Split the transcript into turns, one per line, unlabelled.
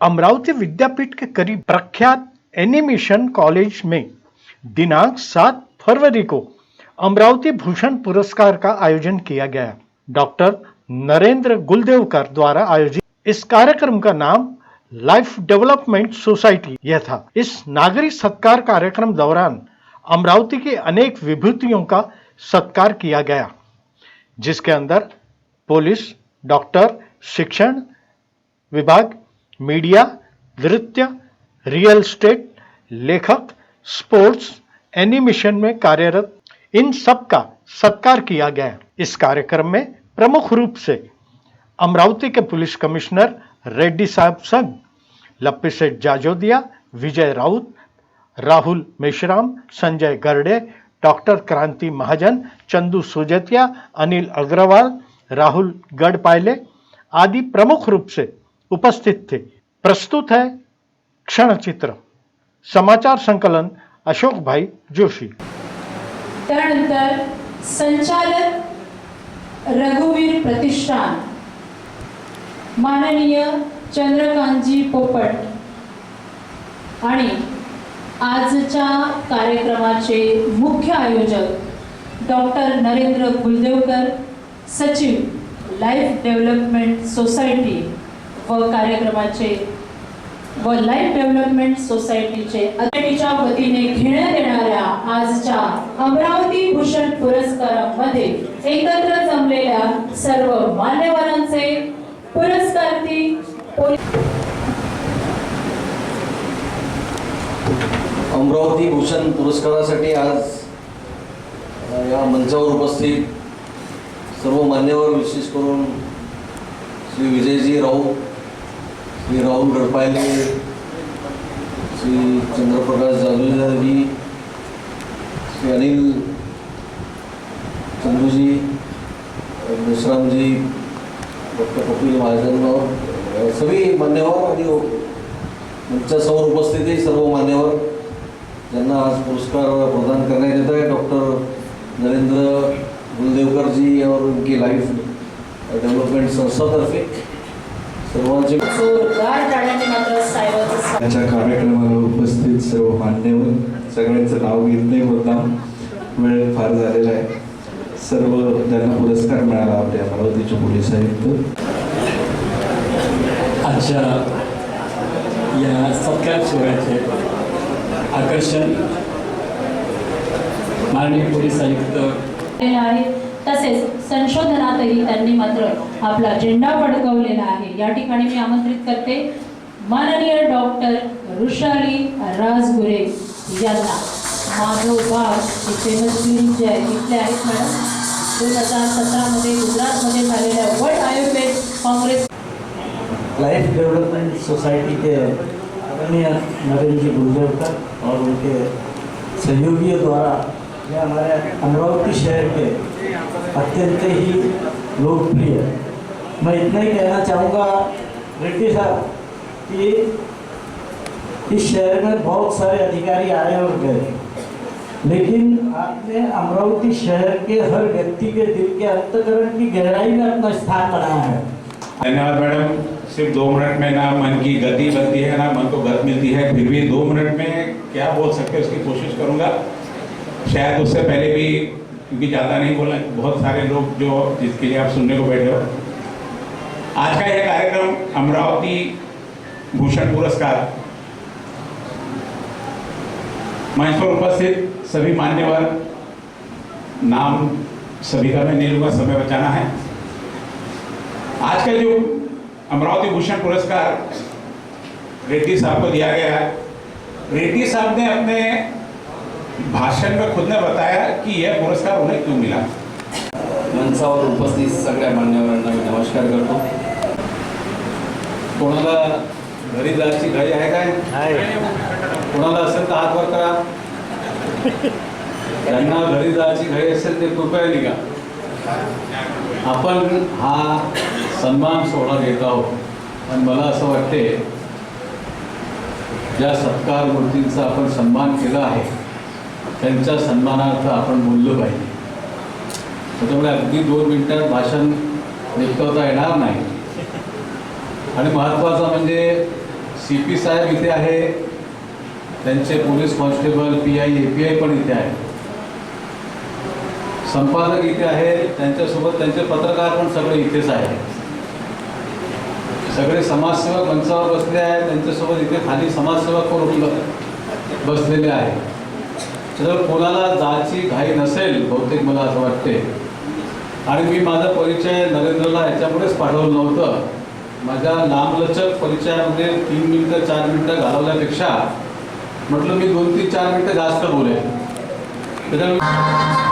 अमरावती विद्यापीठ के करीब प्रख्यात एनिमेशन कॉलेज में दिनांक 7 फरवरी को अमरावती भूषण पुरस्कार का आयोजन किया गया। डॉक्टर नरेंद्र गुलदेवकर द्वारा आयोजित इस कार्यक्रम का नाम लाइफ डेवलपमेंट सोसाइटी यह था। इस नागरिक सत्कार कार्यक्रम दौरान अमरावती के अनेक विभूतियों का सत्कार किया गया, जिसके अंदर पुलिस, डॉक्टर, शिक्षण विभाग मीडिया नृत्य रियल स्टेट लेखक स्पोर्ट्स एनिमेशन में कार्यरत, इन सब का सत्कार किया गया इस कार्यक्रम में प्रमुख रूप से अमरावती के पुलिस कमिश्नर रेड्डी साहब संघ, लप्पी सेठ जाजोदिया, विजय राउत, राहुल मेश्राम, संजय गर्डे, डॉक्टर क्रांति महाजन, चंदू सुजतिया, अनिल अग्रवाल, राहुल गढ़पायले आदि प्रमुख रूप से उपस्थित थे। प्रस्तुत है क्षण चित्र समाचार संकलन अशोक भाई जोशी।
त्यानंतर संचालक रघुवीर प्रतिष्ठान। माननीय चंद्रकांतजी पोपट आणि आजच्या कार्यक्रमाचे मुख्य आयोजक डॉक्टर नरेंद्र कुलदेवकर सचिव लाईफ डेव्हलपमेंट सोसायटी व कार्यक्रमाचे व लाईफ डेव्हलपमेंट सोसायटीचे अतिथीच्या वतीने घेण्यात येणाऱ्या आजच्या अमरावती भूषण पुरस्कारामध्ये एकत्र जमलेल्या सर्व मान्यवरांचे पुरस्कार्थी
अमरावती भूषण पुरस्कारासाठी आज या मंचावर उपस्थित सर्व मान्यवर विशेष करून श्री विजयजी राऊत श्री राहुल गडपायले श्री चंद्रप्रकाश जाधवजी श्री अनिल चंदूजी विश्रामजी डॉक्टर कपिल महाजनराव सगळी मान्यवर आणि मंचासमोर उपस्थित आहे सर्व मान्यवर ज्यांना आज पुरस्कार प्रदान करण्यात येत आहे. डॉक्टर नरेंद्र गुलदेवकरजी यावर और उनकी लाइफ डेव्हलपमेंट संस्थातर्फे सर्वांचे
आजच्या कार्यक्रमाला उपस्थित सर्व मान्यवर सगळ्यांचं नाव घेत नाही मुद्दाम वेळ फार झालेला आहे. सर्व ज्यांना पुरस्कार मिळाला आपल्या अमरावतीचे पोलीस आयुक्त.
आजच्या या सत्कार सोहळ्याचे आकर्षण माननीय पोलीस आयुक्त.
केलेलं आहे तसेच संशोधनातही त्यांनी मात्र आपला झेंडा फडकवलेला आहे. या ठिकाणी मी आमंत्रित करते माननीय डॉक्टर ऋषाली राजगुरे यांना. माधवबाग हे फेमस क्लिनिक जे आहे तिथले आहेत मॅडम. दोन हजार सतरामध्ये गुजरातमध्ये झालेल्या world Ayurveda congress
life development society के आदरणीय नरेंद्र जी और उनके सहयोगियों द्वारा ये हमारे अमरावती शहर के अत्यंत ही लोकप्रिय। मैं इतना ही कहना चाहूँगा, रेड्डी साहब, कि इस शहर में बहुत सारे अधिकारी आए और गए। लेकिन आपने अमरावती शहर के हर व्यक्ति के दिल के अंतकरण की गहराई में अपना स्थान बनाया है।
धन्यवाद मैडम, सिर्फ़ दो मिनट में ना मन की गति बनती है, ना मन को गत मिलती है, फिर भी दो मिनट में क्या बोल सकते हैं, उसकी कोशिश करूँगा। शायद उससे पहले भी, क्योंकि ज़्यादा नहीं बोला, बहुत सारे लोग जो जिसके लिए आप सुनने को बैठे हो। आज का यह कार्यक्रम अमरावती भूषण पुरस्कार। मंच पर उपस्थित सभी मान्यवर, नाम सभी का मैं नहीं समय बचाना है। आज का जो अमरावती भूषण पुरस्कार रेड्डी साहब को दिया गया है। रेड्डी साहब ने अपने भाषण में खुद ने बताया कि यह पुरस्कार उन्हें क्यों मिला?
मंचावर उपस्थित सगळ्या मान्यवरांना मी नमस्कार करतो.
कोणाला घरी जायची घरी आहे काय? कोणाला असेल तर हात वर करा. ज्यांना घरी जायची घरी असेल ते कृपया निघा. आपण हा सन्मान सोहळा घेत आहोत. आणि मला असं वाटते ज्या सत्कार मूर्तींचा आपण सन्मान केला आहे त्यांच्या सन्मानार्थ आपण बोललं पाहिजे. त्याच्यामुळे अगदी दोन मिनिटात भाषण निपटवता येणार नाही. आणि महत्त्वाचं म्हणजे
सी पी साहेब इथे आहे. त्यांचे police constable P I A P I पण इथे आहे संपादक इथे आहे त्यांच्यासोबत त्यांचे पत्रकार पण सगळे इथेच आहे सगळे समाजसेवक मंचावर बसले आहेत. त्यांच्यासोबत इथे खाली समाजसेवक पण उपलब्ध बसलेले आहेत. जर कोणाला जायची घाई नसेल बहुतेक मला असं वाटते. आणि मी माझा परिचय नरेंद्रला याच्यामुळेच पाठवलं नव्हतं. माझ्या लांबलचक परिचयामध्ये तीन मिनटं चार मिनटं घालवल्यापेक्षा म्हटलं मी दोन तीन चार मिनटं जास्त बोलेन. त्याच्यामुळे